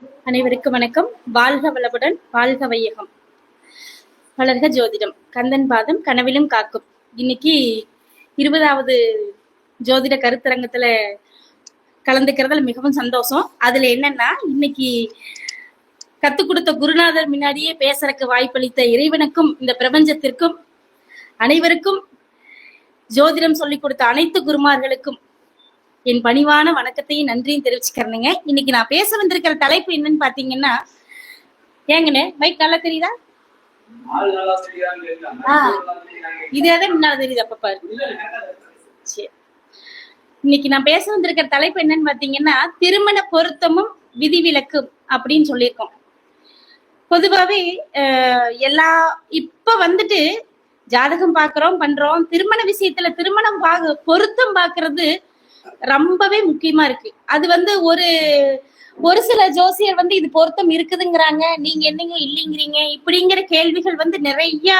அனைவருக்கும் வணக்கம். வாழ்க வளமுடன் வாழ்க வையகம். வளர்க ஜோதிடம். கந்தன் பாதம் கனவிலும் காக்கும். இன்னைக்கு இருபதாவது ஜோதிட கருத்தரங்கத்துல கலந்துக்கிறதுல மிகவும் சந்தோஷம். அதுல என்னன்னா இன்னைக்கு கத்து கொடுத்த குருநாதர் முன்னாடியே பேசுறதுக்கு வாய்ப்பளித்த இறைவனுக்கும் இந்த பிரபஞ்சத்திற்கும் அனைவருக்கும் ஜோதிடம் சொல்லிக் கொடுத்த அனைத்து குருமார்களுக்கும் என் பணிவான வணக்கத்தையும் நன்றியும் தெரிவிச்சுக்கிறேனுங்க. இன்னைக்கு நான் பேச வந்திருக்கிற தலைப்பு என்னன்னு பாத்தீங்கன்னா ஏங்கண்ணே மைக் நல்லா தெரியுதா? இது எதை முன்னால தெரியுது? அப்ப பாரு. சரி. இன்னைக்கு நான் பேச வந்திருக்கிற தலைப்பு என்னன்னு பாத்தீங்கன்னா திருமண பொருத்தமும் விதிவிலக்கும் அப்படின்னு சொல்லியிருக்கோம். பொதுவாவே அஹ், எல்லா இப்ப வந்துட்டு ஜாதகம் பாக்குறோம் பண்றோம் திருமண விஷயத்துல திருமணம் பாக பொருத்தம் பாக்குறது ரொம்பவே முக்கியமா இருக்கு. அது வந்து ஒரு ஒரு சில ஜோசியர் வந்து இது பொருத்தம் இருக்குதுங்கிறாங்க. நீங்க என்னங்க இல்லைங்கிறீங்க? இப்படிங்கிற கேள்விகள் வந்து நிறைய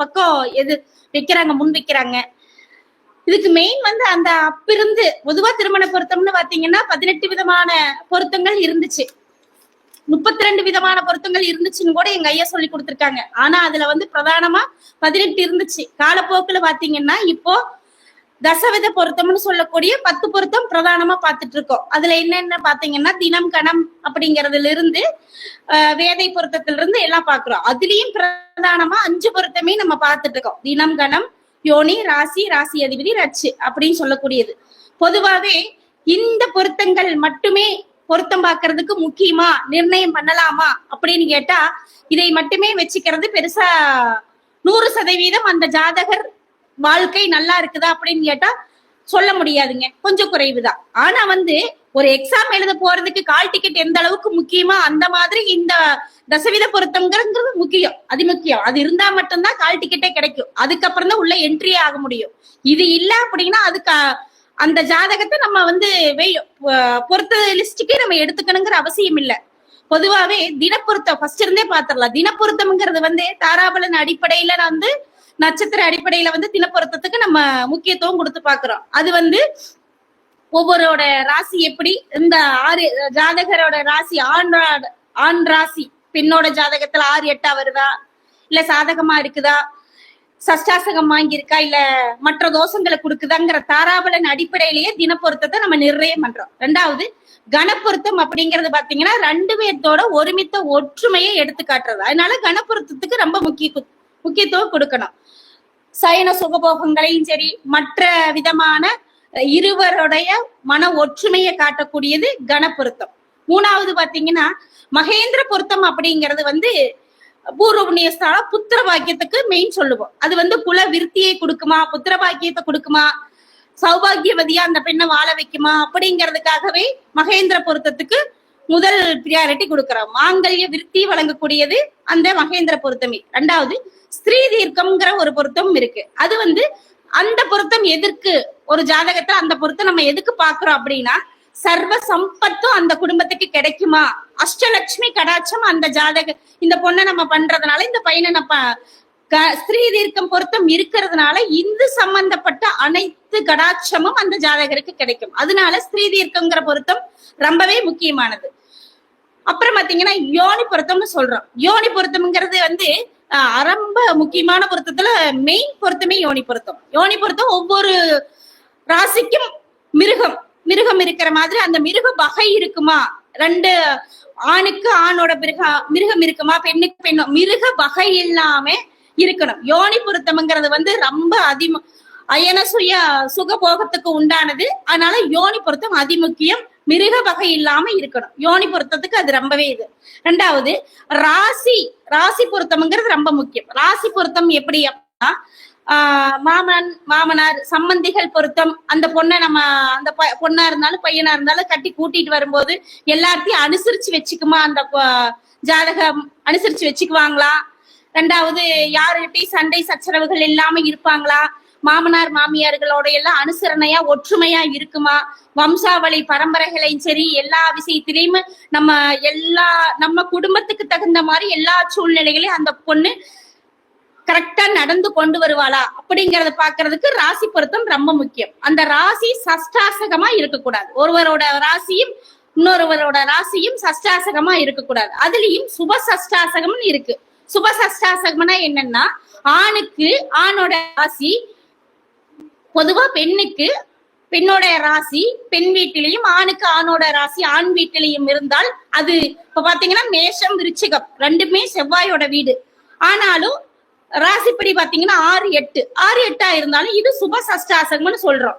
பக்கம் எது வைக்கிறாங்க முன் வைக்கிறாங்க. இதுக்கு மெயின் வந்து அந்த அப்பிருந்து பொதுவா திருமண பொருத்தம்னு பாத்தீங்கன்னா பதினெட்டு விதமான பொருத்தங்கள் இருந்துச்சு. முப்பத்தி ரெண்டு விதமான பொருத்தங்கள் இருந்துச்சுன்னு கூட எங்க ஐயா சொல்லி கொடுத்துருக்காங்க. ஆனா அதுல வந்து பிரதானமா பதினெட்டு இருந்துச்சு. காலப்போக்குல பாத்தீங்கன்னா இப்போ தசவித பொருத்தம்னு சொல்லக்கூடிய பத்து பொருத்தம் பிரதானமா பார்த்துட்டு இருக்கோம். அதுல என்னென்ன பாத்தீங்கன்னா தினம் கணம் அப்படிங்கறதுல இருந்து வேதை பொருத்தத்துல இருந்து எல்லாம் பாக்குறோம் அதுலயும் பிரதானமா அஞ்சு பொருத்தமே நம்ம பார்த்துட்டு இருக்கோம். தினம் கணம் யோனி ராசி ராசி அதிபதி ரச்சு அப்படின்னு சொல்லக்கூடியது. பொதுவாவே இந்த பொருத்தங்கள் மட்டுமே பொருத்தம் பாக்குறதுக்கு முக்கியமா நிர்ணயம் பண்ணலாமா அப்படின்னு கேட்டா இதை மட்டுமே வச்சுக்கிறது பெருசா நூறு சதவீதம் அந்த ஜாதகர் வாழ்க்கை நல்லா இருக்குதா அப்படின்னு கேட்டா சொல்ல முடியாதுங்க. கொஞ்சம் குறைவுதான். ஆனா வந்து ஒரு எக்ஸாம் எழுத போறதுக்கு கால் டிக்கெட் எந்த அளவுக்கு முக்கியமா அந்த மாதிரி இந்த தசவித பொருத்தம்ங்கிறது முக்கியம். அது முக்கியம். அது இருந்தா மட்டும்தான் கால் டிக்கெட்டே கிடைக்கும். அதுக்கப்புறம் தான் உள்ள என்ட்ரியே ஆக முடியும். இது இல்ல அப்படின்னா அதுக்கு அந்த ஜாதகத்தை நம்ம வந்து பொருத்த லிஸ்டுக்கே நம்ம எடுத்துக்கணுங்கிற அவசியம் இல்ல. பொதுவாவே தினப்பொருத்தம் ஃபர்ஸ்ட் இருந்தே பாத்திரலாம் தினப்பொருத்தம்ங்கிறது வந்து தாராபலன் அடிப்படையில வந்து நட்சத்திர அடிப்படையில வந்து தினப்பொருத்தத்துக்கு நம்ம முக்கியத்துவம் கொடுத்து பாக்குறோம் அது வந்து ஒவ்வொருவோட ராசி எப்படி? இந்த ஆறு ஜாதகரோட ராசி ஆண் ஆண் ராசி பெண்ணோட ஜாதகத்துல ஆறு எட்டா வருதா? இல்ல சாதகமா இருக்குதா? சஷ்டாசகம் வாங்கியிருக்கா? இல்ல மற்ற தோஷங்களை கொடுக்குதாங்கிற தாராபலன் அடிப்படையிலேயே தினப்பொருத்தத்தை நம்ம நிர்ணயம் பண்றோம். ரெண்டாவது கணப்பொருத்தம் அப்படிங்கறது பாத்தீங்கன்னா ரெண்டு பேர்த்தோட ஒருமித்த ஒற்றுமையை எடுத்து காட்டுறது அதனால கணப்பொருத்தத்துக்கு ரொம்ப முக்கிய முக்கியத்துவம் கொடுக்கணும். சயன சுகபோகங்களையும் சரி மற்ற விதமான இருவருடைய மன ஒற்றுமையை காட்டக்கூடியது கணப்பொருத்தம் மூணாவது பாத்தீங்கன்னா மகேந்திர பொருத்தம் அப்படிங்கிறது வந்து பூர்வ புண்ணியஸ்தான புத்திர பாக்கியத்துக்கு மெயின் சொல்லுவோம். அது வந்து குல விருத்தியை கொடுக்குமா புத்திர பாக்கியத்தை கொடுக்குமா சௌபாகியவதியா அந்த பெண்ணை வாழ வைக்குமா அப்படிங்கிறதுக்காகவே மகேந்திர பொருத்தத்துக்கு முதல் பிரியாரிட்டி கொடுக்கிறோம். மாங்கல்ய விருத்தி வழங்கக்கூடியது அந்த மகேந்திர பொருத்தமே. ரெண்டாவது ஸ்திரீ தீர்க்கம்ங்கிற ஒரு பொருத்தம் இருக்கு. அது வந்து அந்த பொருத்தம் எதற்கு ஒரு ஜாதகத்தை அந்த பொருத்தம் நம்ம எதுக்கு பாக்குறோம் அப்படின்னா சர்வ சம்பத்தும் அந்த குடும்பத்துக்கு கிடைக்குமா? அஷ்டலட்சுமி கடாட்சம் அந்த ஜாதக இந்த பொண்ணை நம்ம பண்றதுனால இந்த பையனை நம்ம ஸ்திரீ தீர்க்கம் பொருத்தம் இருக்கிறதுனால இந்து சம்பந்தப்பட்ட அனைத்து கடாட்சமும் அந்த ஜாதகருக்கு கிடைக்கும். அதனால ஸ்திரீ தீர்க்கங்கிற பொருத்தம் ரொம்பவே முக்கியமானது. அப்புறம் பாத்தீங்கன்னா யோனி பொருத்தம்னு சொல்றோம். யோனி பொருத்தம்ங்கிறது வந்து ரொம்ப முக்கியமான பொருத்தத்துல மெயின் பொருத்தமே யோனி பொருத்தம். யோனி பொருத்தம் ஒவ்வொரு ராசிக்கும் மிருகம். மிருகம் இருக்கிற மாதிரி அந்த மிருக வகை இருக்குமா? ரெண்டு ஆணுக்கு ஆணோட மிருக மிருகம் இருக்குமா? பெண்ணுக்கு பெண்ணோ? மிருக வகை இல்லாம இருக்கணும். யோனி பொருத்தம்ங்கிறது வந்து ரொம்ப அதிம அயன சுய சுகபோகத்துக்கு உண்டானது. அதனால யோனி பொருத்தம் அதிமுக்கியம். மிருக வகை இல்லாம இருக்கணும். யோனி பொருத்தத்துக்கு அது ரொம்பவே இது. ரெண்டாவது ராசி ராசி பொருத்தம்ங்கிறது ரொம்ப முக்கியம். ராசி பொருத்தம் எப்படி அப்படின்னா மாமன் மாமனார் சம்பந்திகள் பொருத்தம். அந்த பொண்ணை நம்ம அந்த பொண்ணா இருந்தாலும் பையனா இருந்தாலும் கட்டி கூட்டிட்டு வரும்போது எல்லாத்தையும் அனுசரிச்சு வச்சுக்குமா? அந்த ஜாதகம் அனுசரிச்சு வச்சுக்குவாங்களா? ரெண்டாவது யாருகிட்டையும் சண்டை சச்சரவுகள் இல்லாம இருப்பாங்களா? மாமனார் மாமியார்களோட எல்லாம் அனுசரணையா ஒற்றுமையா இருக்குமா? வம்சாவளி பரம்பரைகளையும் சரி எல்லா விஷயத்திலையும் நம்ம எல்லா நம்ம குடும்பத்துக்கு தகுந்த மாதிரி எல்லா சூழ்நிலைகளையும் அந்த பொண்ணு கரெக்டா நடந்து கொண்டு வருவாளா? அப்படிங்கறத பாக்குறதுக்கு ராசி பொருத்தம் ரொம்ப முக்கியம். அந்த ராசி சஷ்டாசகமா இருக்கக்கூடாது. ஒருவரோட ராசியும் இன்னொருவரோட ராசியும் சஷ்டாசகமா இருக்கக்கூடாது. அதுலயும் சுப சஷ்டாசகம்னு இருக்கு. சுபசஷ்டாசகம்னா என்னன்னா ஆணுக்கு ஆணோட ராசி பொதுவா பெண்ணுக்கு பெண்ணோட ராசி பெண் வீட்டிலையும் ஆணுக்கு ஆணோட ராசி ஆண் வீட்டிலையும் இருந்தால் அது இப்ப பாத்தீங்கன்னா மேஷம் விருச்சிகம். ரெண்டுமே செவ்வாயோட வீடு. ஆனாலும் ராசிப்படி பாத்தீங்கன்னா ஆறு எட்டு. ஆறு எட்டா இருந்தாலும் இது சுப சஷ்டாசகம்னு சொல்றோம்.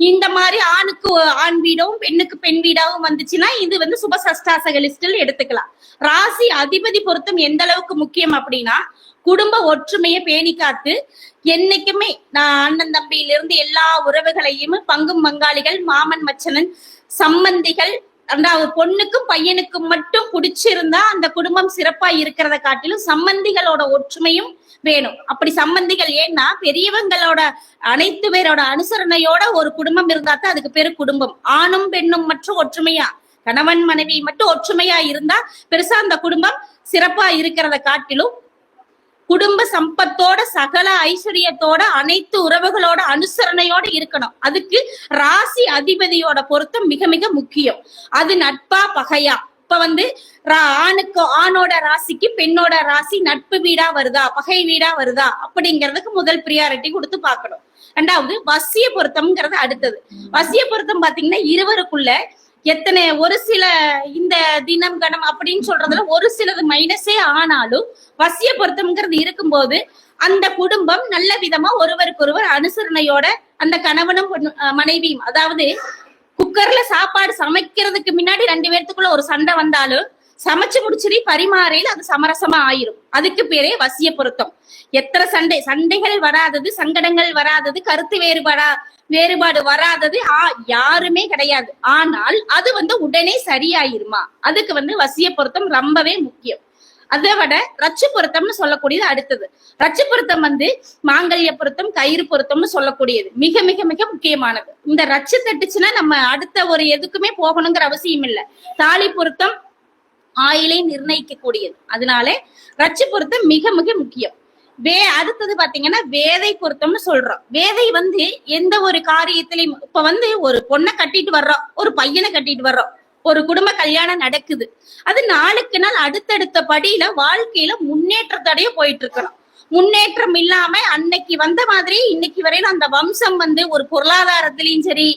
இந்த மாதிரி ஆணுக்கு ஆண் வீடும் பெண்ணுக்கு பெண் வீடாவும் வந்துச்சுன்னா இது வந்து சுப சஷ்டாசக லிஸ்டில் எடுத்துக்கலாம். ராசி அதிபதி பொருத்தம் எந்த அளவுக்கு முக்கியம் அப்படின்னா குடும்ப ஒற்றுமையை பேணி காத்து என்னைக்குமே நான் அண்ணன் தம்பியிலிருந்து எல்லா உறவுகளையும் பங்கும் பங்காளிகள் மாமன் மச்சனன் சம்பந்திகள் ரெண்டாவது பொண்ணுக்கும் பையனுக்கும் மட்டும் பிடிச்சிருந்தா அந்த குடும்பம் சிறப்பா இருக்கிறத காட்டிலும் சம்பந்திகளோட ஒற்றுமையும் வேணும். அப்படி சம்பந்திகள் ஏன்னா பெரியவங்களோட அனைத்து பேரோட அனுசரணையோட ஒரு குடும்பம் இருந்தா தான் அதுக்கு பேரு குடும்பம். ஆணும் பெண்ணும் மற்றும் ஒற்றுமையா? கணவன் மனைவி மட்டும் ஒற்றுமையா இருந்தா பெருசா அந்த குடும்பம் சிறப்பா இருக்கிறத காட்டிலும் குடும்ப சம்பத்தோட சகல ஐஸ்வர்யத்தோட அனைத்து உறவுகளோட அனுசரணையோட இருக்கணும். அதுக்கு ராசி அதிபதியோட பொருத்தம் மிக மிக முக்கியம். அது நட்பா பகையா? இப்ப வந்து ஆணுக்கு ஆணோட ராசிக்கு பெண்ணோட ராசி நட்பு வீடா வருதா பகை வீடா வருதா அப்படிங்கிறதுக்கு முதல் ப்ரியாரிட்டி கொடுத்து பார்க்கணும். ரெண்டாவது வசிய பொருத்தம்ங்கிறது அடுத்தது. வசிய பொருத்தம் பாத்தீங்கன்னா இருவருக்குள்ள எத்தனை ஒரு சில இந்த தினம் கணம் அப்படின்னு சொல்றதுல ஒரு சிலது மைனஸே ஆனாலும் வசிய பொருத்தம்ங்கிறது இருக்கும்போது அந்த குடும்பம் நல்ல விதமா ஒருவருக்கொருவர் அனுசரணையோட அந்த கணவனும் மனைவியும் அதாவது குக்கர்ல சாப்பாடு சமைக்கிறதுக்கு முன்னாடி ரெண்டு பேர்த்துக்குள்ள ஒரு சண்டை வந்தாலும் சமைச்சு முடிச்சிடி பரிமாறையில் அது சமரசமா ஆயிரும். அதுக்கு பேரே வசிய பொருத்தம். எத்தனை சண்டை? சண்டைகள் வராதது சங்கடங்கள் வராதது கருத்து வேறுபாடா வேறுபாடு வராதது ஆ யாருமே கிடையாது. ஆனால் அது வந்து உடனே சரியாயிருமா? அதுக்கு வந்து வசிய பொருத்தம் ரொம்பவே முக்கியம். அதை விட ரச்சு பொருத்தம்னு சொல்லக்கூடியது அடுத்தது. ரச்சு பொருத்தம் வந்து மாங்கல்ய பொருத்தம் கயிறு பொருத்தம்னு சொல்லக்கூடியது. மிக மிக மிக முக்கியமானது. இந்த ரச்சு தட்டுச்சுன்னா நம்ம அடுத்த ஒரு எதுக்குமே போகணுங்கிற அவசியம் இல்லை. தாலி பொருத்தம் ஆயிலை நிர்ணயிக்க கூடியது அதனால ரச்சு பொருத்தம் மிக மிக முக்கியம். வே அடுத்தது பாத்தீங்கன்னா வேதை பொருத்தம்னு சொல்றோம். வேதை வந்து எந்த ஒரு காரியத்திலையும் இப்ப வந்து ஒரு பொண்ணை கட்டிட்டு வர்றோம் ஒரு பையனை கட்டிட்டு வர்றோம். ஒரு குடும்ப கல்யாணம் நடக்குது. அது நாளுக்கு நாள் அடுத்தடுத்த படியில வாழ்க்கையில முன்னேற்றத்தடைய போயிட்டு இருக்கணும் முன்னேற்றம் இல்லாம அன்னைக்கு வந்த மாதிரி இன்னைக்கு வரையில அந்த வம்சம் வந்து ஒரு பொருளாதாரத்திலயும் சரி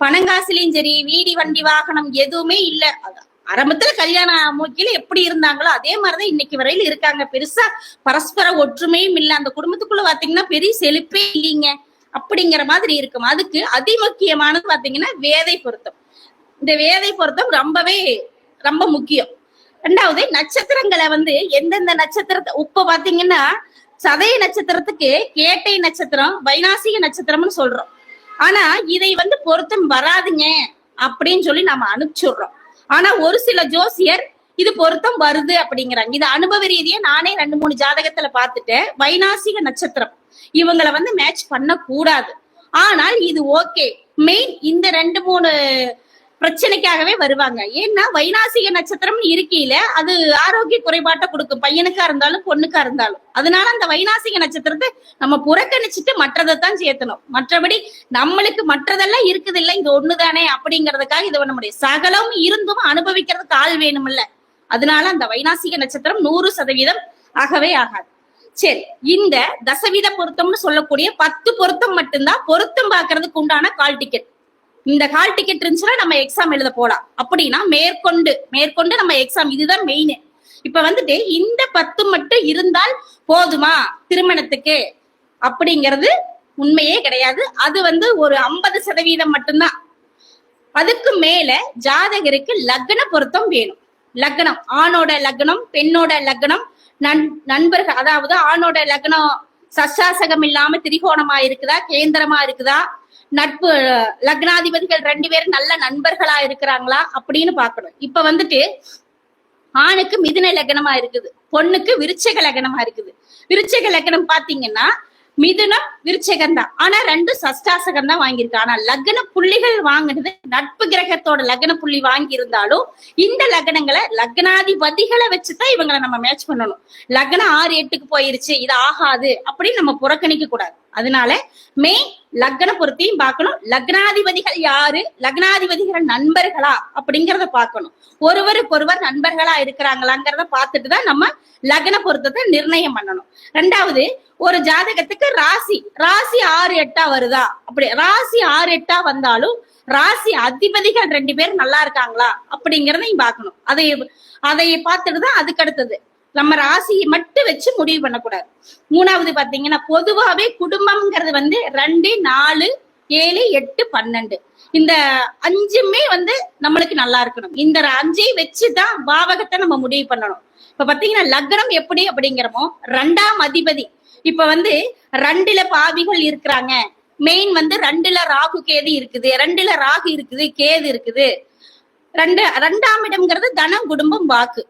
பணங்காசுலயும் சரி வீடி வண்டி வாகனம் எதுவுமே இல்ல. அது ஆரம்பத்துல கல்யாணம் மூக்கில எப்படி இருந்தாங்களோ அதே மாதிரிதான் இன்னைக்கு வரையில இருக்காங்க. பெருசா பரஸ்பர ஒற்றுமையும் இல்ல. அந்த குடும்பத்துக்குள்ள பாத்தீங்கன்னா பெரிய செழிப்பே இல்லைங்க. அப்படிங்கிற மாதிரி இருக்கும். அதுக்கு அதிமுக்கியமானது பாத்தீங்கன்னா வேதை பொருத்தம். இந்த வேதை பொருத்தம் ரொம்பவே ரொம்ப முக்கியம். ரெண்டாவது நட்சத்திரங்களை வந்து எந்தெந்த நட்சத்திரத்தை இப்ப பாத்தீங்கன்னா சதய நட்சத்திரத்துக்கு கேட்டை நட்சத்திரம் வைனாசிக நட்சத்திரம்னு சொல்றோம். ஆனா இதை வந்து பொருத்தம் வராதுங்க அப்படின்னு சொல்லி நம்ம அனுப்பிச்சுடுறோம். ஆனா ஒரு சில ஜோசியர் இது பொருத்தம் வருது அப்படிங்கிறாங்க. இது அனுபவ ரீதியா நானே ரெண்டு மூணு ஜாதகத்துல பாத்துட்டேன் வைனாசிக நட்சத்திரம். இவங்களை வந்து மேட்ச் பண்ண கூடாது ஆனால் இது ஓகே மெயின் இந்த ரெண்டு மூணு பிரச்சனைக்காகவே வருவாங்க. ஏன்னா வைநாசிக நட்சத்திரம் இருக்கையில அது ஆரோக்கிய குறைபாட்டை கொடுக்கும். பையனுக்கா இருந்தாலும் பொண்ணுக்கா இருந்தாலும். அதனால அந்த வைநாசிக நட்சத்திரத்தை நம்ம புறக்கணிச்சுட்டு மற்றதைத்தான் சேர்த்தணும். மற்றபடி நம்மளுக்கு மற்றதெல்லாம் இருக்குது இல்லை இது ஒண்ணுதானே அப்படிங்கறதுக்காக இது பண்ண முடியும் சகலம் இருந்தும் அனுபவிக்கிறதுக்கு ஆள் வேணும்ல அதனால அந்த வைநாசிக நட்சத்திரம் நூறு சதவீதம் ஆகவே ஆகாது. சரி இந்த தசவீத பொருத்தம்னு சொல்லக்கூடிய பத்து பொருத்தம் மட்டும்தான் பொருத்தம் பாக்குறதுக்கு உண்டான கால் டிக்கெட் இந்த ஹால் டிக்கெட் இருந்துச்சுன்னா நம்ம எக்ஸாம் எழுத போலாம். அப்படின்னா மேற்கொண்டு மேற்கொண்டு நம்ம எக்ஸாம் இதுதான் மெயின் இப்ப வந்துட்டு இந்த பத்து மட்டும் இருந்தால் போதுமா திருமணத்துக்கு? அப்படிங்கிறது உண்மையே கிடையாது. அது வந்து ஒரு ஐம்பது சதவீதம் மட்டும்தான். அதுக்கு மேல ஜாதகருக்கு லக்ன பொருத்தம் வேணும். லக்னம் ஆணோட லக்னம் பெண்ணோட லக்னம் நண் நண்பர்கள் அதாவது ஆணோட லக்னம் சசாசகம் இல்லாம திரிகோணமா இருக்குதா கேந்திரமா இருக்குதா? நட்பு லக்னாதிபதிகள் ரெண்டு பேரும் நல்ல நண்பர்களா இருக்கிறாங்களா அப்படின்னு பாக்கணும் இப்ப வந்துட்டு ஆணுக்கு மிதுன லக்னமா இருக்குது பொண்ணுக்கு விருச்சக லக்னமா இருக்குது. விருச்சக லக்னம் பாத்தீங்கன்னா மிதுனம் விருச்சகம் தான். ஆனா ரெண்டு சஷ்டாசகம் தான் வாங்கியிருக்கு. ஆனா லக்ன புள்ளிகள் வாங்கினது நட்பு கிரகத்தோட லக்ன புள்ளி வாங்கி இருந்தாலும் இந்த லக்னங்களை லக்னாதிபதிகளை வச்சுதான் இவங்களை நம்ம மேட்ச் பண்ணணும். லக்னம் ஆறு எட்டுக்கு போயிருச்சு இது ஆகாது அப்படின்னு நம்ம புறக்கணிக்க கூடாது. அதனால மே லக்ன பொருத்தையும் பார்க்கணும். லக்னாதிபதிகள் யாரு? லக்னாதிபதிகள் நண்பர்களா? அப்படிங்கறத பார்க்கணும். ஒருவருக்கொருவர் நண்பர்களா இருக்கிறாங்களாங்கிறத பார்த்துட்டு தான் நம்ம லக்ன பொருத்தத்தை நிர்ணயம் பண்ணணும். ரெண்டாவது ஒரு ஜாதகத்துக்கு ராசி. ராசி ஆறு எட்டா வருதா? அப்படி ராசி ஆறு எட்டா வந்தாலும் ராசி அதிபதிகள் ரெண்டு பேரும் நல்லா இருக்காங்களா? அப்படிங்கறதையும் பார்க்கணும். அதை அதை பார்த்துட்டு தான் அதுக்கு அடுத்தது. நம்ம ராசியை மட்டும் வச்சு முடிவு பண்ணக்கூடாது. மூணாவது பாத்தீங்கன்னா பொதுவாவே குடும்பம்ங்கிறது வந்து ரெண்டு நாலு ஏழு எட்டு பன்னெண்டு. இந்த அஞ்சுமே வந்து நம்மளுக்கு நல்லா இருக்கணும். இந்த அஞ்சையும் வச்சுதான் பாவகத்தை நம்ம முடிவு பண்ணணும். இப்ப பாத்தீங்கன்னா லக்னம் எப்படி அப்படிங்கிறமோ ரெண்டாம் அதிபதி. இப்ப வந்து ரெண்டுல பாவிகள் இருக்கிறாங்க. மெயின் வந்து ரெண்டுல ராகு கேது இருக்குது. ரெண்டுல ராகு இருக்குது கேது இருக்குது. ரெண்டு ரெண்டாம் இடம்ங்கிறது தனம் குடும்பம் வாக்கு.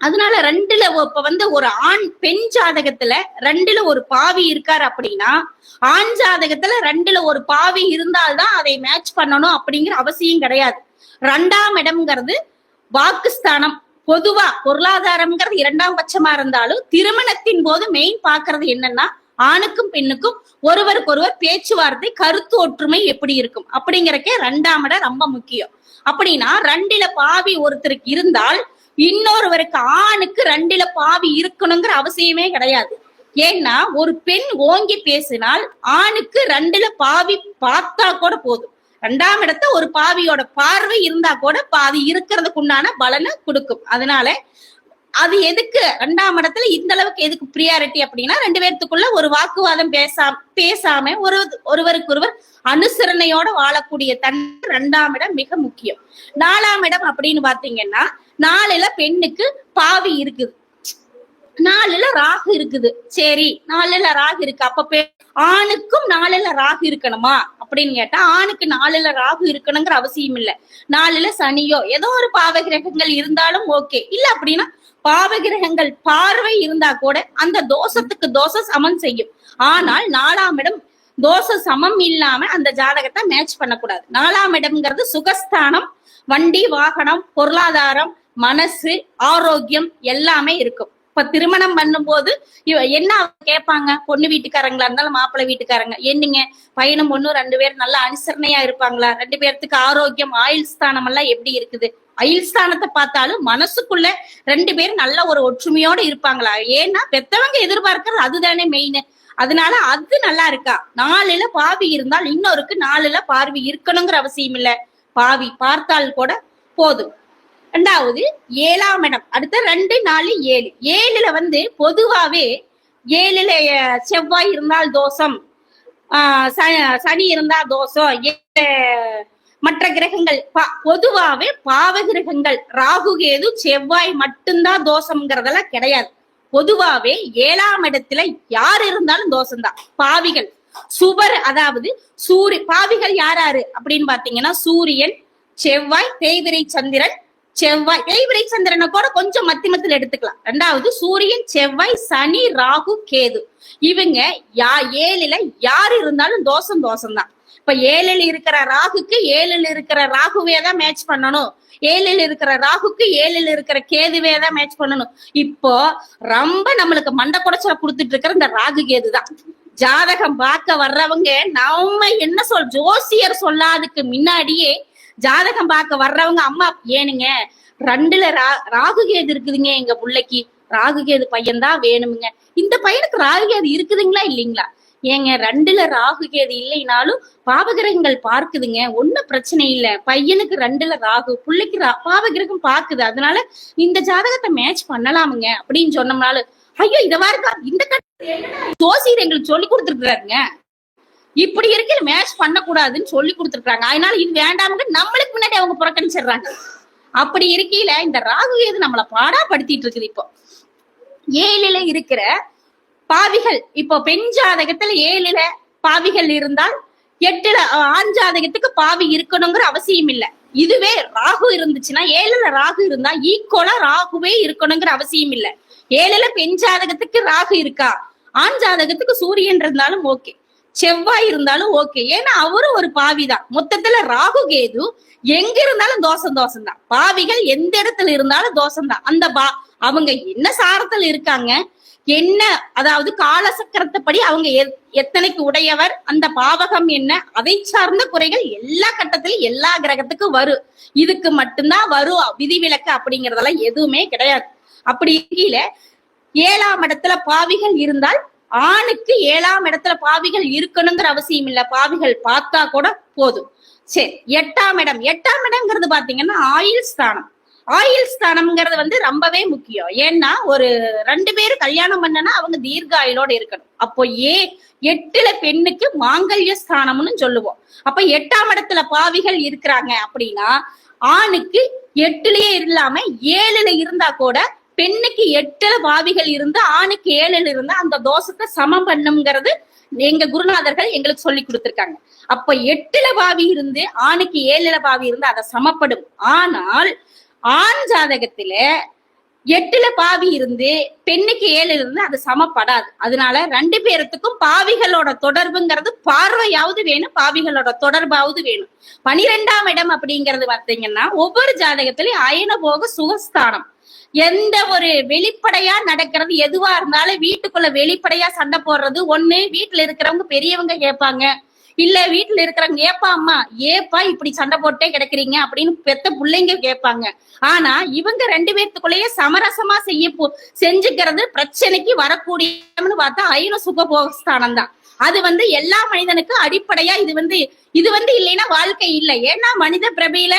அதனால ரெண்டுல இப்ப வந்து ஒரு ஆண் பெண் ஜாதகத்துல ரெண்டுல ஒரு பாவி இருக்காரு அப்படின்னா ஆண் ஜாதகத்துல ரெண்டுல ஒரு பாவி இருந்தால்தான் அதை மேட்ச் பண்ணணும் அப்படிங்கிற அவசியம் கிடையாது. ரெண்டாம் இடம்ங்கிறது வாக்குஸ்தானம் பொதுவா பொருளாதாரம்ங்கிறது இரண்டாம் பட்சமா இருந்தாலும் திருமணத்தின் போது மெயின் பாக்குறது என்னன்னா ஆணுக்கும் பெண்ணுக்கும் ஒருவருக்கு ஒருவர் பேச்சுவார்த்தை கருத்து ஒற்றுமை எப்படி இருக்கும் அப்படிங்கறக்கே ரெண்டாம் இடம் ரொம்ப முக்கியம். அப்படின்னா ரெண்டுல பாவி ஒருத்தருக்கு இருந்தால் இன்னொருவருக்கு ஆணுக்கு ரெண்டுல பாவி இருக்கணுங்கிற அவசியமே கிடையாது. ஏன்னா ஒரு பெண் ஓங்கி பேசினால் ஆணுக்கு ரெண்டுல பாவி பார்த்தா கூட போதும். ரெண்டாம் இடத்த ஒரு பாவியோட பார்வை இருந்தா கூட பாதி இருக்கிறதுக்கு உண்டான பலனை கொடுக்கும். அதனால அது எதுக்கு? ரெண்டாம் இடத்துல இந்த அளவுக்கு எதுக்கு ப்ரியாரிட்டி அப்படின்னா ரெண்டு பேர்த்துக்குள்ள ஒரு வாக்குவாதம் பேசாம பேசாம ஒரு ஒருவருக்கு ஒருவர் அனுசரணையோட வாழக்கூடிய தன் ரெண்டாம் இடம் மிக முக்கியம். நாலாம் இடம் அப்படின்னு பாத்தீங்கன்னா நாலுல பெண்ணுக்கு பாவி இருக்குது நாலுல ராகு இருக்குது. சரி நாலுல ராகு இருக்கு. அப்ப ஆணுக்கும் நாலுல ராகு இருக்கணுமா? அப்படின்னு கேட்டா ஆணுக்கு நாலுல ராகு இருக்கணுங்கிற அவசியம் இல்ல. நாலுல சனியோ ஏதோ ஒரு பாவகிரகங்கள் இருந்தாலும் ஓகே. இல்ல அப்படின்னா பாவகிரகங்கள் பார்வை இருந்தா கூட அந்த தோஷத்துக்கு தோசை சமன் செய்யும். ஆனால் நாலாம் இடம் தோசை சமம் இல்லாம அந்த ஜாதகத்தை மேட்ச் பண்ணக்கூடாது. நாலாம் இடம்ங்கிறது சுகஸ்தானம் வண்டி வாகனம் பொருளாதாரம் மனசு ஆரோக்கியம் எல்லாமே இருக்கும். இப்ப திருமணம் பண்ணும்போது என்ன அவங்க கேட்பாங்க? பொண்ணு வீட்டுக்காரங்களா இருந்தாலும் மாப்பிள்ளை வீட்டுக்காரங்க. என்னங்க பையனும் பொண்ணும் ரெண்டு பேரும் நல்லா அனுசரணையா இருப்பாங்களா? ரெண்டு பேர்த்துக்கு ஆரோக்கியம் ஆயுள் ஸ்தானம் எல்லாம் எப்படி இருக்குது? அயில் ஸ்தானத்தை பார்த்தாலும் மனசுக்குள்ள ரெண்டு பேரும் நல்ல ஒரு ஒற்றுமையோட இருப்பாங்களா? ஏன்னா பெத்தவங்க எதிர்பார்க்கறது அதுதானே மெயின் அதனால அது நல்லா இருக்கா? நாலுல பாவி இருந்தால் இன்னொருக்கு நாலுல பார்வை இருக்கணுங்கிற அவசியம் இல்ல. பாவி பார்த்தால் கூட போதும். ரெண்டாவது ஏழாம் இடம். அடுத்த ரெண்டு நாலு ஏழு. ஏழுல வந்து பொதுவாவே ஏழுல செவ்வாய் இருந்தால் தோஷம். சனி இருந்தா தோஷம். மற்ற கிரகங்கள் பொதுவாவே பாவ கிரகங்கள். ராகு கேது செவ்வாய் மட்டும்தான் தோஷம்ங்கிறதெல்லாம் கிடையாது. பொதுவாவே ஏழாம் இடத்துல யார் இருந்தாலும் தோஷம்தான். பாவிகள். சுவர் அதாவது சூரிய பாவிகள் யார் அப்படின்னு பாத்தீங்கன்னா சூரியன் செவ்வாய் தேய்விரை சந்திரன் செவ்வாய் தேய்பிரை சந்திரனை கூட கொஞ்சம் மத்தி மத்தியில் எடுத்துக்கலாம். ரெண்டாவது சூரியன் செவ்வாய் சனி ராகு கேது. இவங்க யா ஏழுல யார் இருந்தாலும் தோஷம் தோஷம் தான் இப்ப ஏழில் இருக்கிற ராகுக்கு ஏழில் இருக்கிற ராகுவே தான் மேட்ச் பண்ணணும். ஏழில் இருக்கிற ராகுக்கு ஏழில் இருக்கிற கேதுவே தான் மேட்ச் பண்ணணும். இப்போ ரொம்ப நம்மளுக்கு மண்டை குடைச்சல கொடுத்துட்டு இருக்கிற இந்த ராகு கேது தான். ஜாதகம் பார்க்க வர்றவங்க நம்ம என்ன சொல் ஜோசியர் சொல்லாதுக்கு முன்னாடியே ஜாதகம் பார்க்க வர்றவங்க அம்மா ஏனுங்க? ரெண்டுல ரா ராகு கேது இருக்குதுங்க எங்க பிள்ளைக்கு. ராகு கேது பையன் தான் வேணுமுங்க. இந்த பையனுக்கு ராகு கேது இருக்குதுங்களா இல்லைங்களா? ஏங்க ரெண்டுல ராகு கேது இல்லைனாலும் பாவகிரகங்கள் பார்க்குதுங்க. ஒன்னும் பிரச்சனை இல்ல. பையனுக்கு ரெண்டுல ராகு பிள்ளைக்கு ரா- பாவகிரகம் பாக்குது அதனால இந்த ஜாதகத்தை மேட்ச் பண்ணலாமுங்க அப்படின்னு சொன்னோம்னாலும் ஐயோ இத வாருக்கா இந்த கட்டத்துல ஜோசியர் எங்களுக்கு சொல்லி கொடுத்துருக்குறாருங்க. இப்படி இருக்கிற மேட்ச் பண்ணக்கூடாதுன்னு சொல்லி கொடுத்துருக்காங்க அதனால இது வேண்டாமுங்க நம்மளுக்கு முன்னாடி அவங்க புறக்கணிச்சிடுறாங்க. அப்படி இருக்கையில இந்த ராகு கேது நம்மளை பாடா படுத்திட்டு இருக்குது இப்போ. ஏழில இருக்கிற பாவிகள் இப்போ பெண் ஜாதகத்துல ஏழில பாவிகள் இருந்தால் எட்டுல ஆண் ஜாதகத்துக்கு பாவி இருக்கணுங்கிற அவசியம் இல்ல. இதுவே ராகு இருந்துச்சுன்னா ஏழுல ராகு இருந்தா ஈக்குவலா ராகுவே இருக்கணுங்கிற அவசியம் இல்ல. ஏழுல பெண் ஜாதகத்துக்கு ராகு இருக்கா? ஆண் ஜாதகத்துக்கு சூரியன் இருந்தாலும் ஓகே செவ்வாய் இருந்தாலும் ஓகே ஏன்னா அவரும் ஒரு பாவிதான். மொத்தத்துல ராகு கேது எங்க இருந்தாலும் தோஷம் தோஷம் தான் பாவிகள் எந்த இடத்துல இருந்தாலும் தோஷம் தான் அந்த பா அவங்க என்ன சாரத்துல இருக்காங்க? என்ன அதாவது காலசக்கரத்தைப்படி அவங்க எத்- எத்தனைக்கு உடையவர்? அந்த பாவகம் என்ன? அதை சார்ந்த குறைகள் எல்லா கட்டத்திலும் எல்லா கிரகத்துக்கும் வரும். இதுக்கு மட்டும்தான் வரும் விதிவிலக்கு அப்படிங்கறதெல்லாம் எதுவுமே கிடையாது. அப்படி கீழே ஏழாம் இடத்துல பாவிகள் இருந்தால் ஆணுக்கு ஏழாம் இடத்துல பாவிகள் இருக்கணுங்கிற அவசியம் இல்ல. பாவிகள் பார்த்தா கூட போதும். சரி எட்டாம் இடம். எட்டாம் இடம்ங்கிறது பாத்தீங்கன்னா ஆயுள் ஸ்தானம். ஆயுள் ஸ்தானம்ங்கிறது வந்து ரொம்பவே முக்கியம். ஏன்னா ஒரு ரெண்டு பேரும் கல்யாணம் பண்ணனா அவங்க தீர்க்க ஆயுளோட இருக்கணும். அப்போ ஏ எட்டுல பெண்ணுக்கு மாங்கல்ய ஸ்தானம்னு சொல்லுவோம். அப்ப எட்டாம் இடத்துல பாவிகள் இருக்கிறாங்க அப்படின்னா ஆணுக்கு எட்டுலயே இல்லாம ஏழுல இருந்தா கூட பெண்ணுக்கு எட்டுல பாவிகள் இருந்து ஆணுக்கு ஏழுல இருந்து அந்த தோஷத்தை சமம் பண்ணுங்கிறது எங்க குருநாதர்கள் எங்களுக்கு சொல்லி கொடுத்திருக்காங்க. அப்ப எட்டுல பாவி இருந்து ஆணுக்கு ஏழுல பாவி இருந்து அதை சமப்படும் ஆனால் ஆண் ஜாதகத்துல எட்டுல பாவி இருந்து பெண்ணுக்கு ஏழு இருந்து அது சமப்படாது. அதனால ரெண்டு பேர்த்துக்கும் பாவிகளோட தொடர்புங்கிறது பார்வையாவது வேணும் பாவிகளோட தொடர்பாவது வேணும். பனிரெண்டாம் இடம் அப்படிங்கிறது பார்த்தீங்கன்னா ஒவ்வொரு ஜாதகத்திலயும் அயன போக சுகஸ்தானம். எந்த ஒரு வெளிப்படையா நடக்கிறது எதுவா இருந்தாலும் வீட்டுக்குள்ள வெளிப்படையா சண்டை போடுறது ஒண்ணு வீட்டுல இருக்கிறவங்க பெரியவங்க கேட்பாங்க. இல்ல வீட்டுல இருக்கிறவங்க ஏப்பா அம்மா ஏப்பா இப்படி சண்டை போட்டே கிடக்குறீங்க அப்படின்னு பெத்த பிள்ளைங்க கேட்பாங்க. ஆனா இவங்க ரெண்டு பேர்த்துக்குள்ளேயே சமரசமா செய்ய செஞ்சுக்கிறது பிரச்சனைக்கு வரக்கூடியன்னு பார்த்தா ஐநூ சுகபோகஸ்தானம் தான் அது வந்து எல்லா மனிதனுக்கும் அடிப்படையா இது வந்து இது வந்து இல்லைன்னா வாழ்க்கை இல்லை. ஏன்னா மனித பிரபையில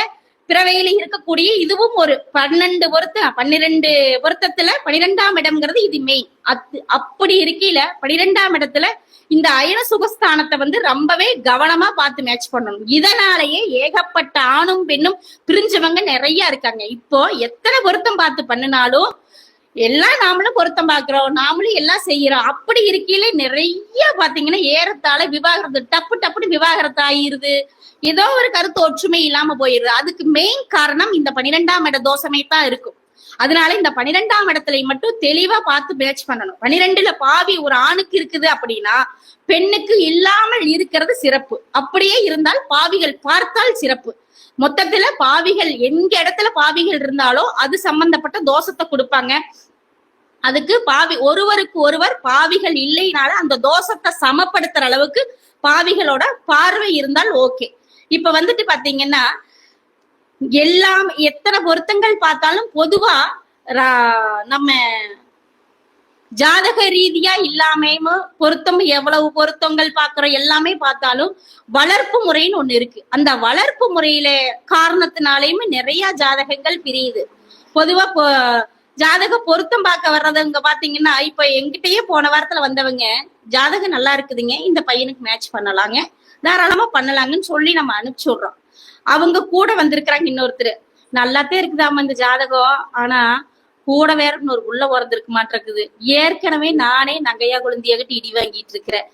பிறவையில இருக்கக்கூடிய இதுவும் ஒரு பன்னெண்டு பொருத்த பன்னிரெண்டு பொருத்தத்துல பனிரெண்டாம் இடம்ங்கிறது இது மெயின் அத்து அப்படி இருக்கையில பனிரெண்டாம் இடத்துல இந்த அயன சுகஸ்தானத்தை வந்து ரொம்பவே கவனமா பார்த்து மேட்ச் பண்ணணும். இதனாலேயே ஏகப்பட்ட ஆணும் பெண்ணும் பிரிஞ்சவங்க நிறைய இருக்காங்க. இப்போ எத்தனை பொருத்தம் பார்த்து பண்ணினாலும் எல்லாம் நாமளும் பொருத்தம் பாக்குறோம் நாமளும் எல்லாம் செய்யறோம் அப்படி இருக்கையில நிறைய பாத்தீங்கன்னா ஏறத்தாழ விவாகரத்து டப்பு டப்புன்னு விவாகரத்து ஆயிருது ஏதோ ஒரு கருத்து ஒற்றுமை இல்லாம போயிருது அதுக்கு மெயின் காரணம் இந்த பனிரெண்டாம் இட தோசமே தான் இருக்கும். அதனால இந்த பனிரெண்டாம் இடத்துல மட்டும் தெளிவா பார்த்து மேட்ச் பண்ணணும். பனிரெண்டுல பாவி ஒரு ஆணுக்கு இருக்குது அப்படின்னா பெண்ணுக்கு இல்லாமல் இருக்கிறது சிறப்பு. அப்படியே இருந்தால் பாவிகள் பார்த்தால் சிறப்பு. மொத்தத்துல பாவிகள் எங்க இடத்துல பாவிகள் இருந்தாலோ அது சம்பந்தப்பட்ட தோஷத்தை கொடுப்பாங்க. அதுக்கு பாவி ஒருவருக்கு ஒருவர் பாவிகள் இல்லைனால அந்த தோஷத்தை சமப்படுத்துற அளவுக்கு பாவிகளோட பார்வை இருந்தால் ஓகே. இப்ப வந்துட்டு பாத்தீங்கன்னா எல்லாம் எத்தனை பொருத்தங்கள் பார்த்தாலும் பொதுவா ரா- நம்ம ஜாதக ரீதியா இல்லாமையும் பொருத்தம் எவ்வளவு பொருத்தங்கள் பாக்குறோம் எல்லாமே பார்த்தாலும் வளர்ப்பு முறைன்னு ஒண்ணு இருக்கு. அந்த வளர்ப்பு முறையில காரணத்தினாலேயுமே நிறைய ஜாதகங்கள் பிரியுது. பொதுவா இப்போ ஜாதக பொருத்தம் பார்க்க வர்றதுங்க பாத்தீங்கன்னா இப்ப எங்கிட்டயே போன வாரத்துல வந்தவங்க ஜாதகம் நல்லா இருக்குதுங்க. இந்த பையனுக்கு மேட்ச் பண்ணலாங்க. தாராளமா பண்ணலாங்கன்னு சொல்லி நம்ம அனுப்பிச்சு விடுறோம் அவங்க கூட வந்திருக்கிறாங்க இன்னொருத்தர். நல்லாத்தே இருக்குதாம்மா இந்த ஜாதகம். ஆனா கூட வேற இன்னொரு உள்ள உறந்திருக்க மாட்டிருக்குது ஏற்கனவே நானே நகையா குழந்தையாகிட்டு இடி வாங்கிட்டு இருக்கிறேன்.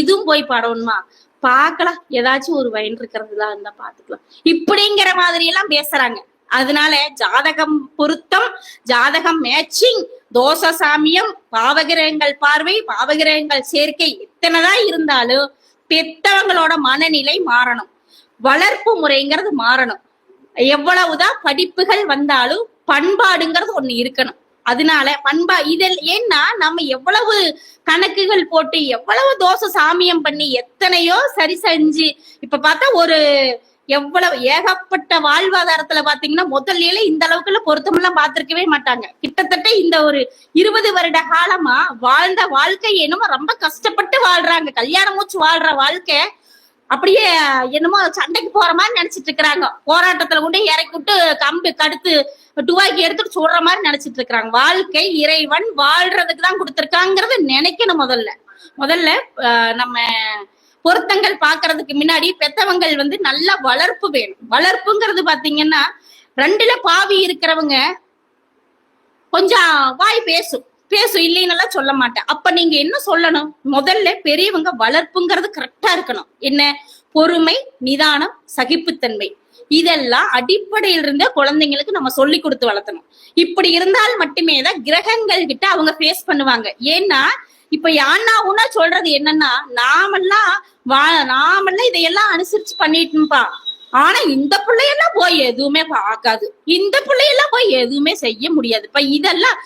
இதுவும் போய் படணுமா? பாக்கலாம் ஏதாச்சும் ஒரு வயன் இருக்கிறதுலாம் இருந்தா பாத்துக்கலாம் இப்படிங்கிற மாதிரி எல்லாம் பேசுறாங்க. அதனால ஜாதகம் பொருத்தம் ஜாதகம் மேட்சிங் தோச சாமியம் பாவகிரகங்கள் பார்வை பாவகிரகங்கள் சேர்க்கை எத்தனைதான் இருந்தாலும் பெத்தவங்களோட மனநிலை மாறணும். வளர்ப்பு முறைங்கிறது மாறணும். எவ்வளவுதான் படிப்புகள் வந்தாலும் பண்பாடுங்கிறது ஒண்ணு இருக்கணும். அதனால பண்பா இதில் ஏன்னா நம்ம எவ்வளவு கணக்குகள் போட்டு எவ்வளவு தோசை சாமியம் பண்ணி எத்தனையோ சரி செஞ்சு இப்ப பார்த்தா ஒரு எவ்வளவு ஏகப்பட்ட வாழ்வாதாரத்துல பாத்தீங்கன்னா முதல்ல இந்த அளவுக்குள்ள பொருத்தமெல்லாம் பார்த்திருக்கவே மாட்டாங்க. கிட்டத்தட்ட இந்த ஒரு இருபது வருட காலமா வாழ்ந்த வாழ்க்கை என்னமோ ரொம்ப கஷ்டப்பட்டு வாழ்றாங்க. கல்யாணம் மூச்சு வாழ்ற வாழ்க்கை அப்படியே என்னமோ சண்டைக்கு போற மாதிரி நினைச்சிட்டு இருக்கிறாங்க. போராட்டத்துல கொண்டு இறக்கி விட்டு கம்பு கடுத்து டுவாக்கி எடுத்துட்டு சொல்ற மாதிரி நினைச்சிட்டு இருக்கிறாங்க. வாழ்க்கை இறைவன் வாழ்றதுக்கு தான் கொடுத்துருக்காங்கிறத நினைக்கணும் முதல்ல. முதல்ல ஆஹ், நம்ம பொருத்தங்கள் பாக்குறதுக்கு முன்னாடி பெத்தவங்கள் வந்து நல்ல வளர்ப்பு வேணும். வளர்ப்புங்கிறது பாத்தீங்கன்னா ரெண்டுல பாவி இருக்கிறவங்க கொஞ்சம் வாய் பேசும். பேசும் இல்லைன்னெல்லாம் சொல்ல மாட்டேன். அப்ப நீங்க என்ன சொல்லணும்? முதல்ல பெரியவங்க வளர்ப்புங்கிறது கரெக்டா இருக்கணும். என்ன? பொறுமை நிதானம் சகிப்புத்தன்மை. இதெல்லாம் அடிப்படையில் இருந்த குழந்தைங்களுக்கு நம்ம சொல்லி கொடுத்து வளர்த்தணும். இப்படி இருந்தால் மட்டுமே தான் கிரகங்கள் கிட்ட அவங்க ஃபேஸ் பண்ணுவாங்க. ஏன்னா இப்ப யானா உன்னா சொல்றது என்னன்னா நாமெல்லாம் வா நாமெல்லாம் இதையெல்லாம் அனுசரிச்சு பண்ணிட்டுப்பா ஆனா இந்த பிள்ளையெல்லாம் போய் எதுவுமே பார்க்காது. இந்த பிள்ளையெல்லாம் போய் எதுவுமே செய்ய முடியாது. இப்ப இதெல்லாம்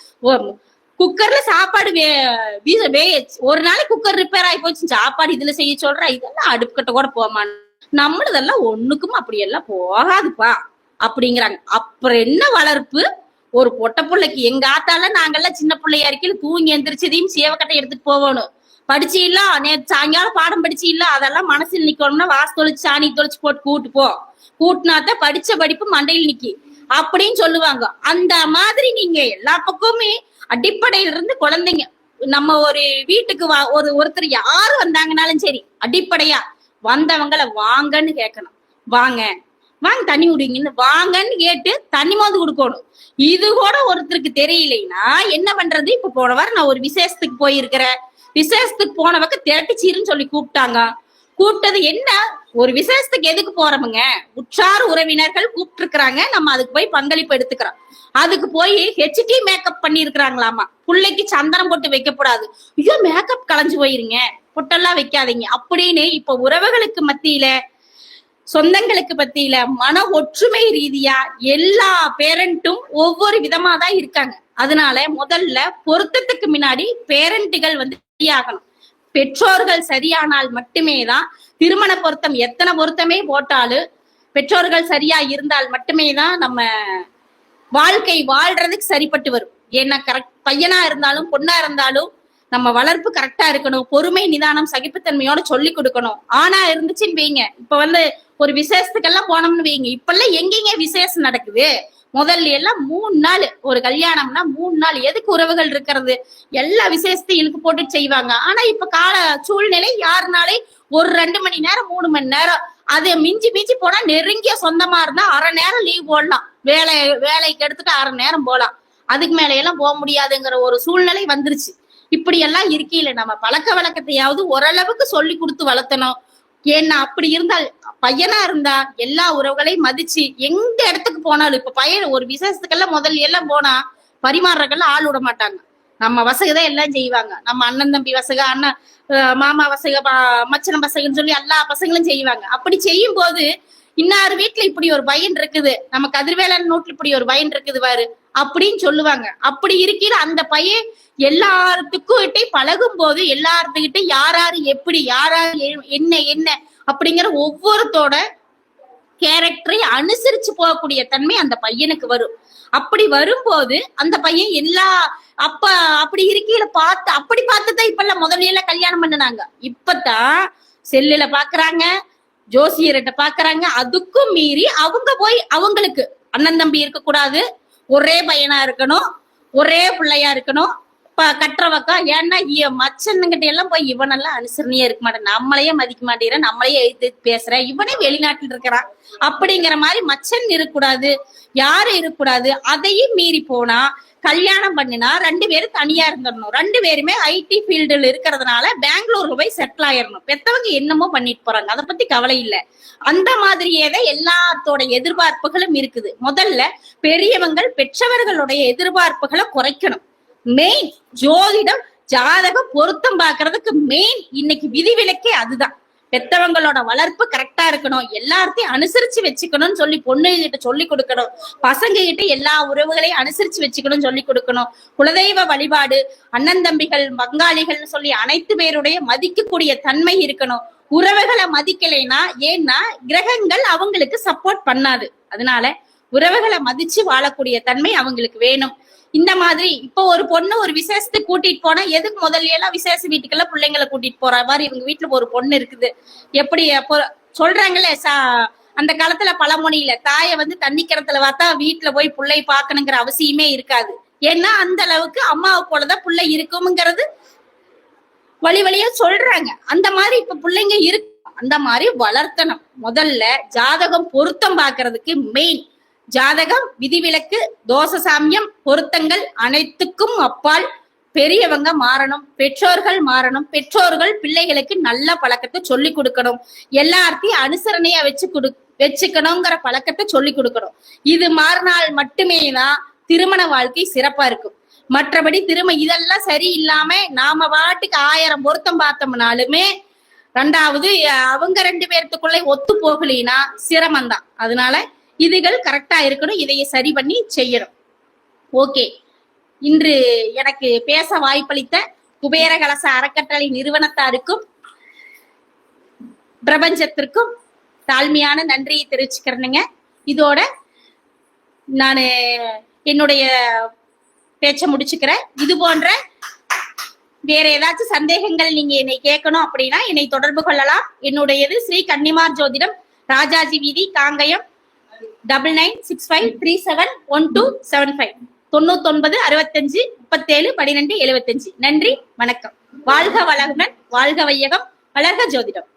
குக்கர்ல சாப்பாடு வே வீ- வே ஒரு நாளைக்கு குக்கர் ரிப்பேர் ஆகி போச்சு சாப்பாடு இதுல செய்ய சொல்ற இதெல்லாம் அடுப்புக்கிட்ட கூட போமான் நம்மளதெல்லாம் ஒண்ணுக்கும் அப்படியெல்லாம் போகாதுப்பா. அப்படிங்கிறாங்க. அப்புறம் என்ன வளர்ப்பு? ஒரு பொட்ட பிள்ளைக்கு எங்க ஆத்தால நாங்கெல்லாம் சின்ன பிள்ளையா இருக்கையில தூங்கி எந்திரிச்சதையும் சேவக்கட்டை எடுத்துட்டு போகணும். படிச்சு இல்ல நேற்று சாயங்காலம் பாடம் படிச்சு இல்ல அதெல்லாம் மனசில் நிக்கணும்னா வாசு தொழிச்சு சாணி தொழிச்சு போட்டு கூட்டு போ. கூட்டினாத்தான் படிச்ச படிப்பு மண்டையில் நிக்கி. அப்படின்னு சொல்லுவாங்க. அந்த மாதிரி நீங்க எல்லா பக்கமுமே அடிப்படையில இருந்து குழந்தைங்க நம்ம ஒரு வீட்டுக்கு வா ஒரு ஒருத்தர் யாரு வந்தாங்கனாலும் சரி அடிப்படையா வந்தவங்கள வாங்கன்னு கேட்கணும் வாங்க வாங்க தண்ணி குடிங்கன்னு வாங்கன்னு கேட்டு தண்ணி மோந்து கொடுக்கணும். இது கூட ஒருத்தருக்கு தெரியலைன்னா என்ன பண்றது? இப்ப போன வாரம் நான் ஒரு விசேஷத்துக்கு போயிருக்கிறேன். விசேஷத்துக்கு போனவக்க திரட்டிச்சீருன்னு சொல்லி கூப்பிட்டாங்க. கூப்பிட்டது என்ன? ஒரு விசேஷத்துக்கு எதுக்கு போறோமுங்க உற்றார் உறவினர்கள் கூப்பிட்டு இருக்கிறாங்க நம்ம அதுக்கு போய் பங்களிப்பு எடுத்துக்கிறோம். அதுக்கு போய் ஹெச்டி மேக்கப் பண்ணிருக்கிறாங்களாமா பிள்ளைக்கு சந்தனம் போட்டு வைக்கப்படாது ஐயோ மேக்கப் களைஞ்சு போயிருங்க. பொட்டெல்லாம் வைக்காதீங்க. அப்படின்னு இப்ப உறவுகளுக்கு மத்தியில சொந்தங்களுக்கு பத்தியில மன ஒற்றுமை ரீதியா எல்லா பேரண்ட்டும் ஒவ்வொரு விதமா தான் இருக்காங்க. அதனால முதல்ல பொருத்தத்துக்கு முன்னாடி பேரண்ட்டுகள் வந்து சரியாகணும். பெற்றோர்கள் சரியானால் மட்டுமே தான் திருமண பொருத்தம் எத்தனை பொருத்தமே போட்டாலும் பெற்றோர்கள் சரியா இருந்தால் மட்டுமே தான் நம்ம வாழ்க்கை வாழ்றதுக்கு சரிப்பட்டு வரும். ஏன்னா கரெக்ட் பையனா இருந்தாலும் பொண்ணா இருந்தாலும் நம்ம வளர்ப்பு கரெக்டா இருக்கணும். பொறுமை நிதானம் சகிப்புத்தன்மையோட சொல்லி கொடுக்கணும். ஆனா இருந்துச்சுன்னு வைங்க. இப்ப வந்து ஒரு விசேஷத்துக்கெல்லாம் போனோம்னு வைங்க. இப்பெல்லாம் எங்கெங்க விசேஷம் நடக்குது? முதல்ல எல்லாம் மூணு நாள். ஒரு கல்யாணம்னா மூணு நாள். எதுக்கு உறவுகள் இருக்கிறது? எல்லா விசேஷத்தையும் இழுக்கு போட்டு செய்வாங்க. ஆனா இப்ப கால சூழ்நிலை யாருனாலே ஒரு ரெண்டு மணி நேரம் மூணு மணி நேரம். அது மிஞ்சி மிஞ்சி போனா நெருங்கிய சொந்தமா இருந்தா அரை நேரம் லீவ் போடலாம். வேலை வேலைக்கு எடுத்துட்டு அரை நேரம் போலாம் அதுக்கு மேலையெல்லாம் எல்லாம் போக முடியாதுங்கிற ஒரு சூழ்நிலை வந்துருச்சு. இப்படி எல்லாம் இருக்கையில நம்ம பழக்க வழக்கத்தையாவது ஓரளவுக்கு சொல்லி கொடுத்து வளர்த்தணும். ஏன்னா அப்படி இருந்தால் பையனா இருந்தா எல்லா உறவுகளையும் மதிச்சு எந்த இடத்துக்கு போனாலும் இப்ப பையன் ஒரு விசேஷத்துக்கெல்லாம் முதல்ல எல்லாம் போனா பரிமாறுறக்கெல்லாம் ஆள் விட மாட்டாங்க. நம்ம வசதிதான் எல்லாம் செய்வாங்க. நம்ம அண்ணன் தம்பி வசக அண்ணன் மாமா வசக பா- மச்சன வசகன்னு சொல்லி எல்லா பசங்களும் செய்வாங்க. அப்படி செய்யும் போது இன்னார் வீட்டுல இப்படி ஒரு பையன் இருக்குது. நம்ம கதிர்வேலன் நோட்டில் இப்படி ஒரு பையன் இருக்குது பாரு. அப்படின்னு சொல்லுவாங்க. அப்படி இருக்கையில அந்த பையன் எல்லாத்துக்கும் கிட்டே பழகும் போது எல்லாத்துக்கிட்ட யார் யாரு எப்படி யார் யாரு என்ன என்ன அப்படிங்கிற ஒவ்வொருத்தோட கேரக்டரை அனுசரிச்சு போகக்கூடிய தன்மை அந்த பையனுக்கு வரும். அப்படி வரும்போது அந்த பையன் எல்லா அப்ப அப்படி இருக்கையில பார்த்து அப்படி பார்த்துதான் இப்ப எல்லாம் முதல்ல எல்லாம் கல்யாணம் பண்ணினாங்க. இப்பதான் செல்லுல பாக்குறாங்க ஜோசியர்கிட்ட பாக்குறாங்க அதுக்கும் மீறி அவங்க போய் அவங்களுக்கு அண்ணன் தம்பி இருக்க கூடாது ஒரே பையனா இருக்கணும் ஒரே பிள்ளையா இருக்கணும். இப்ப கட்டுறவக்கா ஏன்னா மச்சனுங்கிட்ட எல்லாம் போய் இவனெல்லாம் அனுசரணையே இருக்க மாட்டேன். நம்மளையே மதிக்க மாட்டேங்கிறேன் நம்மளையே எழுத்து பேசுறேன் இவனே வெளிநாட்டில் இருக்கிறான். அப்படிங்கிற மாதிரி மச்சன் இருக்கக்கூடாது யாரும் இருக்கக்கூடாது. அதையும் மீறி போனா கல்யாணம் பண்ணினா ரெண்டு பேரும் தனியா இருந்துடணும் ரெண்டு பேருமே ஐடி ஃபீல்டுல இருக்கிறதுனால பெங்களூர்ல போய் செட்டில் ஆயிடணும் பெத்தவங்க என்னமோ பண்ணிட்டு போறாங்க. அதை பத்தி கவலை இல்லை. அந்த மாதிரியே தான் எல்லாத்தோட எதிர்பார்ப்புகளும் இருக்குது. முதல்ல பெரியவங்கள் பெற்றவர்களுடைய எதிர்பார்ப்புகளை குறைக்கணும். மெயின் ஜோதிடம் ஜாதகம் பொருத்தம் பாக்குறதுக்கு மெயின் இன்னைக்கு விதிவிலக்கே அதுதான். பெத்தவங்களோட வளர்ப்பு கரெக்டா இருக்கணும். எல்லாத்தையும் அனுசரிச்சு வச்சுக்கணும்னு சொல்லி பொண்ணு கிட்ட சொல்லி கொடுக்கணும். பசங்க கிட்ட எல்லா உறவுகளையும் அனுசரிச்சு வச்சுக்கணும்னு சொல்லி கொடுக்கணும். குலதெய்வ வழிபாடு அண்ணன் தம்பிகள் பங்காளிகள்னு சொல்லி அனைத்து பேருடைய மதிக்கக்கூடிய தன்மை இருக்கணும். உறவுகளை மதிக்கலைன்னா ஏன்னா கிரகங்கள் அவங்களுக்கு சப்போர்ட் பண்ணாது. அதனால உறவுகளை மதிச்சு வாழக்கூடிய தன்மை அவங்களுக்கு வேணும். இந்த மாதிரி இப்போ ஒரு பொண்ணு ஒரு விசேஷத்துக்கு கூட்டிட்டு போனா எதுக்கு முதல்ல எல்லாம் விசேஷ வீட்டுக்கெல்லாம் பிள்ளைங்களை கூட்டிட்டு போற மாதிரி இவங்க வீட்டுல ஒரு பொண்ணு இருக்குது. எப்படி அப்போ சொல்றாங்களே சா அந்த காலத்துல பழமொழியில தாயை வந்து தண்ணி கிணத்துல பார்த்தா வீட்டுல போய் பிள்ளை பார்க்கணுங்கிற அவசியமே இருக்காது. ஏன்னா அந்த அளவுக்கு அம்மாவை போலதான் பிள்ளை இருக்கும்ங்கிறது வழி வழியா சொல்றாங்க. அந்த மாதிரி இப்ப பிள்ளைங்க இருக்கு. அந்த மாதிரி வளர்த்தணும். முதல்ல ஜாதகம் பொருத்தம் பாக்குறதுக்கு மெயின் ஜாதகம் விதிவிலக்கு தோச சாமியம் பொருத்தங்கள் அனைத்துக்கும் அப்பால் பெரியவங்க மாறணும். பெற்றோர்கள் மாறணும். பெற்றோர்கள் பிள்ளைகளுக்கு நல்ல பழக்கத்தை சொல்லி கொடுக்கணும். எல்லாத்தையும் அனுசரணையா வச்சு கொடு வச்சுக்கணுங்கிற பழக்கத்தை சொல்லி கொடுக்கணும். இது மாறினால் மட்டுமே தான் திருமண வாழ்க்கை சிறப்பா இருக்கும். மற்றபடி திரும்ப இதெல்லாம் சரியில்லாம நாம பாட்டுக்கு ஆயிரம் பொருத்தம் பார்த்தோம்னாலுமே ரெண்டாவது அவங்க ரெண்டு பேர்த்துக்குள்ள ஒத்து போகலினா சிரமம்தான். அதனால இதுகள் கரெக்டா இருக்கணும் இதைய சரி பண்ணி செய்யணும். ஓகே இன்று எனக்கு பேச வாய்ப்பளித்த குபேர கலச அறக்கட்டளை நிறுவனத்தாருக்கும் பிரபஞ்சத்திற்கும் தாழ்மையான நன்றியை தெரிவிச்சுக்கிறேனுங்க. இதோட நான் என்னுடைய பேச்ச முடிச்சுக்கிறேன். இது போன்ற வேற ஏதாச்சும் சந்தேகங்கள் நீங்க என்னை கேட்கணும் அப்படின்னா என்னை தொடர்பு கொள்ளலாம். என்னுடையது ஸ்ரீ கன்னிமார் ஜோதிடம் ராஜாஜி வீதி Kangayam double nine six five three seven one two seven five தொண்ணூத்தொன்பது அறுபத்தஞ்சு முப்பத்தேழு பனிரெண்டு எழுபத்தஞ்சு. நன்றி வணக்கம். வாழ்க வளகுடன் வாழ்க வையகம் வளர்க ஜோதிடம்.